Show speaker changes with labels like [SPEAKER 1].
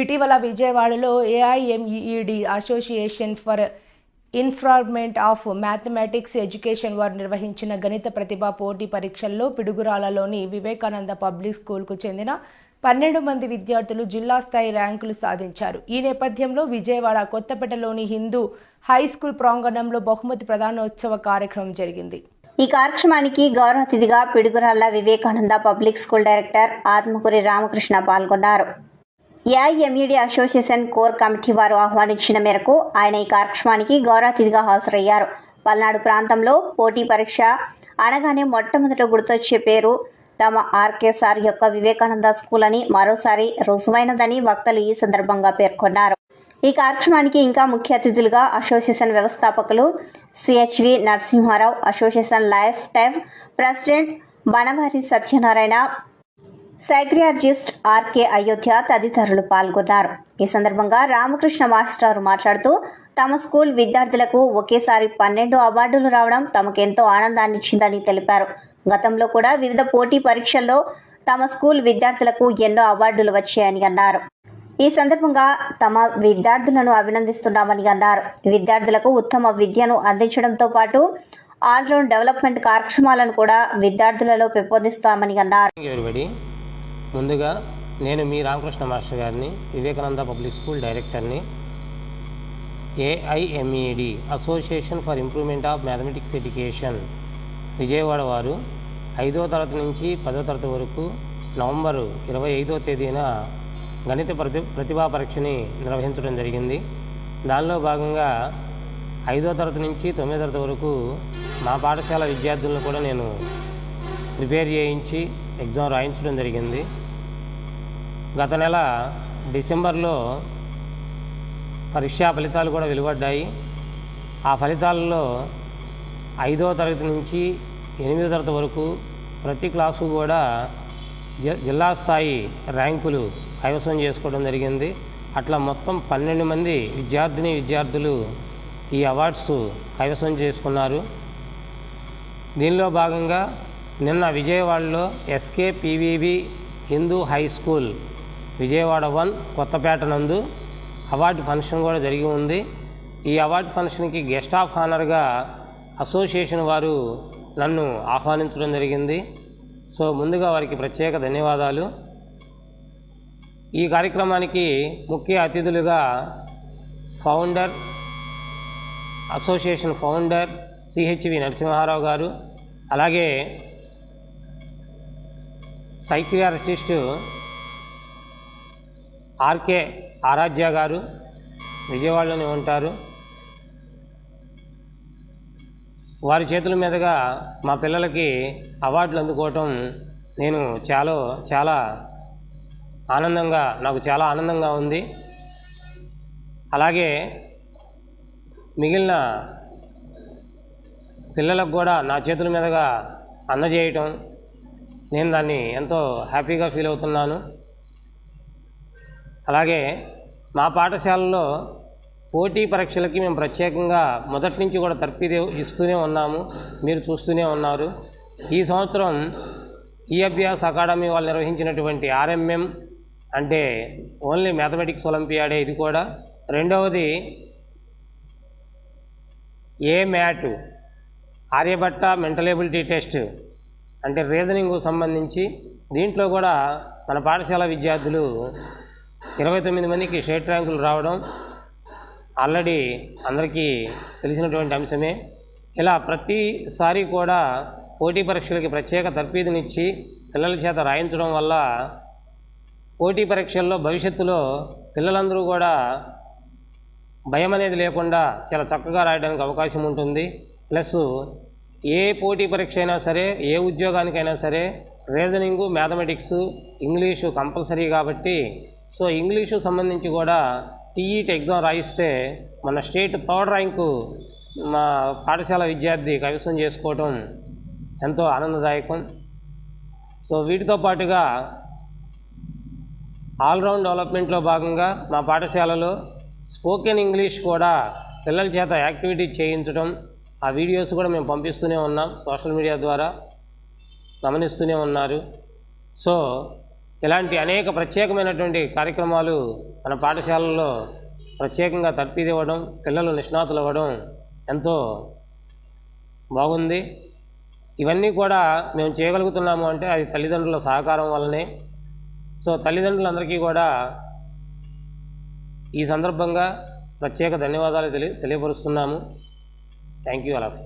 [SPEAKER 1] ఇటీవల విజయవాడలో AIMEED association for improvement of mathematics education వారు నిర్వహించిన గణిత ప్రతిభా పోటీ పరీక్షల్లో పిడుగురాలలోని వివేకానంద పబ్లిక్ స్కూల్కు చెందిన పన్నెండు మంది విద్యార్థులు జిల్లా స్థాయి ర్యాంకులు సాధించారు. ఈ నేపథ్యంలో విజయవాడ కొత్తపేటలోని హిందూ హై స్కూల్ ప్రాంగణంలో బహుమతి ప్రధానోత్సవ కార్యక్రమం జరిగింది.
[SPEAKER 2] ఈ కార్యక్రమానికి గౌరవ అతిథిగా Piduguralla Vivekananda public school director Atmakuri Ramakrishna పాల్గొన్నారు. ఏఐఎంఈడి అసోసియేషన్ కోర్ కమిటీ వారు ఆహ్వానించిన మేరకు ఆయన ఈ కార్యక్రమానికి గౌరవతిథిగా హాజరయ్యారు. పల్నాడు ప్రాంతంలో పోటీ పరీక్ష అనగానే మొట్టమొదట గుర్తొచ్చే పేరు తమ ఆర్కే సార్ యొక్క వివేకానంద స్కూల్ అని మరోసారి రుజువైనదని వక్తలు ఈ సందర్భంగా పేర్కొన్నారు. ఈ కార్యక్రమానికి ఇంకా ముఖ్య అతిథులుగా అసోసియేషన్ వ్యవస్థాపకులు CHV Narasimha Rao association lifetime president Banavari Satyanarayana psychologist RK Ayodhya తదితరులు పాల్గొన్నారు. ఈ సందర్భంగా రామకృష్ణ మాస్టర్ మాట్లాడుతూ తమ స్కూల్ విద్యార్థులకు ఒకేసారి పన్నెండు అవార్డులు రావడం తమకెంతో ఆనందాన్ని ఇచ్చిందని తెలిపారు. గతంలో కూడా వివిధ పోటీ పరీక్షల్లో తమ స్కూల్ విద్యార్థులకు ఎన్నో అవార్డులు వచ్చాయని అన్నారు. ఈ సందర్భంగా తమ విద్యార్థులను అభినందిస్తున్నామని అన్నారు. విద్యార్థులకు ఉత్తమ విద్యను అందించడంతో పాటు ఆల్రౌండ్ డెవలప్మెంట్ కార్యక్రమాలను కూడా విద్యార్థులలో పెంపొందిస్తామని అన్నారు.
[SPEAKER 3] ముందుగా నేను మీ రామకృష్ణ మాస్టర్ గారిని వివేకానంద పబ్లిక్ స్కూల్ డైరెక్టర్ని AIMED association for improvement of mathematics education Vijayawada వారు ఐదో తరగతి నుంచి పదో తరగతి వరకు నవంబరు ఇరవై ఐదో తేదీన గణిత ప్రతి ప్రతిభా పరీక్షని నిర్వహించడం జరిగింది. దానిలో భాగంగా ఐదో తరగతి నుంచి తొమ్మిదో తరగతి వరకు మా పాఠశాల విద్యార్థులను కూడా నేను ప్రిపేర్ చేయించి ఎగ్జామ్ రాయించడం జరిగింది. గత నెల డిసెంబర్లో పరీక్షా ఫలితాలు కూడా వెలువడ్డాయి. ఆ ఫలితాలలో ఐదో తరగతి నుంచి ఎనిమిదో తరగతి వరకు ప్రతి క్లాసు కూడా జి- జిల్లా స్థాయి ర్యాంకులు కైవసం చేసుకోవడం జరిగింది. అట్లా మొత్తం పన్నెండు మంది విద్యార్థిని విద్యార్థులు ఈ అవార్డ్స్ కైవసం చేసుకున్నారు. దీనిలో భాగంగా నిన్న విజయవాడలో SK PVB Hindu high school Vijayawada one Kothapeta నందు అవార్డు ఫంక్షన్ కూడా జరిగి ఉంది. ఈ అవార్డు ఫంక్షన్కి గెస్ట్ ఆఫ్ హానర్గా అసోసియేషన్ వారు నన్ను ఆహ్వానించడం జరిగింది. సో ముందుగా వారికి ప్రత్యేక ధన్యవాదాలు. ఈ కార్యక్రమానికి ముఖ్య అతిథులుగా founder association founder CHV Narasimha Rao గారు అలాగే సైక్రియాలజిస్ట్ ఆర్కే ఆరాధ్య గారు విజయవాడలోనే ఉంటారు. వారి చేతుల మీదుగా మా పిల్లలకి అవార్డులు అందుకోవటం నేను చాలా చాలా ఆనందంగా నాకు చాలా ఆనందంగా ఉంది. అలాగే మిగిలిన పిల్లలకు కూడా నా చేతుల మీదుగా అందజేయటం నేను దాన్ని ఎంతో హ్యాపీగా ఫీల్ అవుతున్నాను. అలాగే మా పాఠశాలలో పోటీ పరీక్షలకి మేము ప్రత్యేకంగా మొదటి నుంచి కూడా తర్ఫీదు ఇస్తూనే ఉన్నాము. మీరు చూస్తూనే ఉన్నారు. ఈ సంవత్సరం ఈ అభ్యాస్ అకాడమీ వాళ్ళు నిర్వహించినటువంటి ఆర్ఎంఎం అంటే ఓన్లీ మ్యాథమెటిక్స్ ఒలింపియాడే ఇది కూడా. రెండవది A MAT Aryabhatta mental ability test అంటే రీజనింగ్ సంబంధించి దీంట్లో కూడా మన పాఠశాల విద్యార్థులు ఇరవై తొమ్మిది మందికి స్టేట్ ర్యాంకులు రావడం ఆల్రెడీ అందరికీ తెలిసినటువంటి అంశమే. ఇలా ప్రతిసారి కూడా పోటీ పరీక్షలకి ప్రత్యేక తర్పీదునిచ్చి పిల్లల చేత రాయించడం వల్ల పోటీ పరీక్షల్లో భవిష్యత్తులో పిల్లలందరూ కూడా భయం అనేది లేకుండా చాలా చక్కగా రాయడానికి అవకాశం ఉంటుంది. ప్లస్ ఏ పోటీ పరీక్ష అయినా సరే ఏ ఉద్యోగానికైనా సరే రీజనింగు మ్యాథమెటిక్స్ ఇంగ్లీషు కంపల్సరీ కాబట్టి సో ఇంగ్లీషు సంబంధించి కూడా టీఈటి ఎగ్జామ్ రాయిస్తే మన స్టేట్ థర్డ్ ర్యాంకు మా పాఠశాల విద్యార్థి కైవసం చేసుకోవటం ఎంతో ఆనందదాయకం. సో వీటితో పాటుగా ఆల్రౌండ్ డెవలప్మెంట్లో భాగంగా మా పాఠశాలలో స్పోకెన్ ఇంగ్లీష్ కూడా పిల్లల చేత యాక్టివిటీ చేయించడం ఆ వీడియోస్ కూడా మేము పంపిస్తూనే ఉన్నాం సోషల్ మీడియా ద్వారా. గమనిస్తూనే ఉన్నారు. సో ఇలాంటి అనేక ప్రత్యేకమైనటువంటి కార్యక్రమాలు మన పాఠశాలల్లో ప్రత్యేకంగా తర్ఫీదివ్వడం పిల్లలు నిష్ణాతులు అవ్వడం ఎంతో బాగుంది. ఇవన్నీ కూడా మేము చేయగలుగుతున్నాము అంటే అది తల్లిదండ్రుల సహకారం వల్లనే. సో తల్లిదండ్రులందరికీ కూడా ఈ సందర్భంగా ప్రత్యేక ధన్యవాదాలు తెలియ తెలియపరుస్తున్నాము. Thank you all of